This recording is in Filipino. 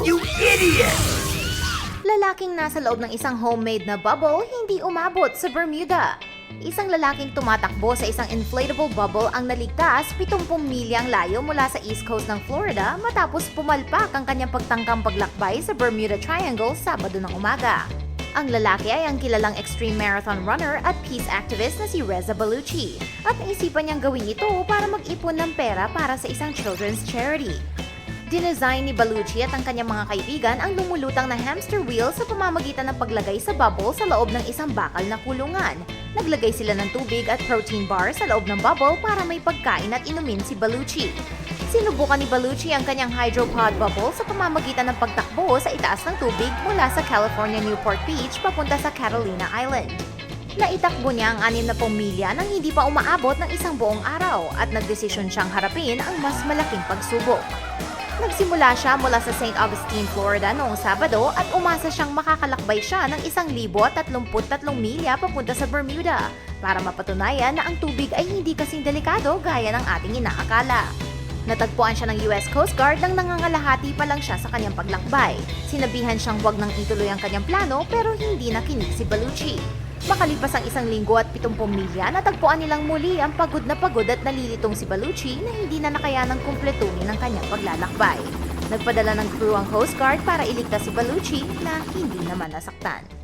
You idiot! Lalaking nasa loob ng isang homemade na bubble hindi umabot sa Bermuda. Isang lalaking tumatakbo sa isang inflatable bubble ang naligtas 70 milyang layo mula sa east coast ng Florida matapos pumalpak ang kanyang pagtangkang paglakbay sa Bermuda Triangle Sabado ng umaga. Ang lalaki ay ang kilalang extreme marathon runner at peace activist na si Reza Baluchi at naisipan niyang gawin ito para mag-ipon ng pera para sa isang children's charity. Dinesign ni Baluchi at ang kanyang mga kaibigan ang lumulutang na hamster wheel sa pamamagitan ng paglagay sa bubble sa loob ng isang bakal na kulungan. Naglagay sila ng tubig at protein bar sa loob ng bubble para may pagkain at inumin si Baluchi. Sinubukan ni Baluchi ang kanyang hydropod bubble sa pamamagitan ng pagtakbo sa itaas ng tubig mula sa California Newport Beach papunta sa Catalina Island. Naitakbo niya ang 60 milya nang hindi pa umaabot ng isang buong araw at nagdesisyon siyang harapin ang mas malaking pagsubok. Nagsimula siya mula sa St. Augustine, Florida noong Sabado at umasa siyang makakalakbay siya ng 1,033 milya papunta sa Bermuda para mapatunayan na ang tubig ay hindi kasing delikado gaya ng ating inaakala. Natagpuan siya ng US Coast Guard nang nangangalahati pa lang siya sa kanyang paglakbay. Sinabihan siyang huwag nang ituloy ang kanyang plano pero hindi nakinig si Baluchi. Makalipas ang isang linggo at 70 milya, natagpuan nilang muli ang pagod na pagod at nalilitong si Baluchi na hindi na nakayanang kumpletunin ang kanyang paglalakbay. Nagpadala ng crew ang Coast Guard para iligtas si Baluchi na hindi naman nasaktan.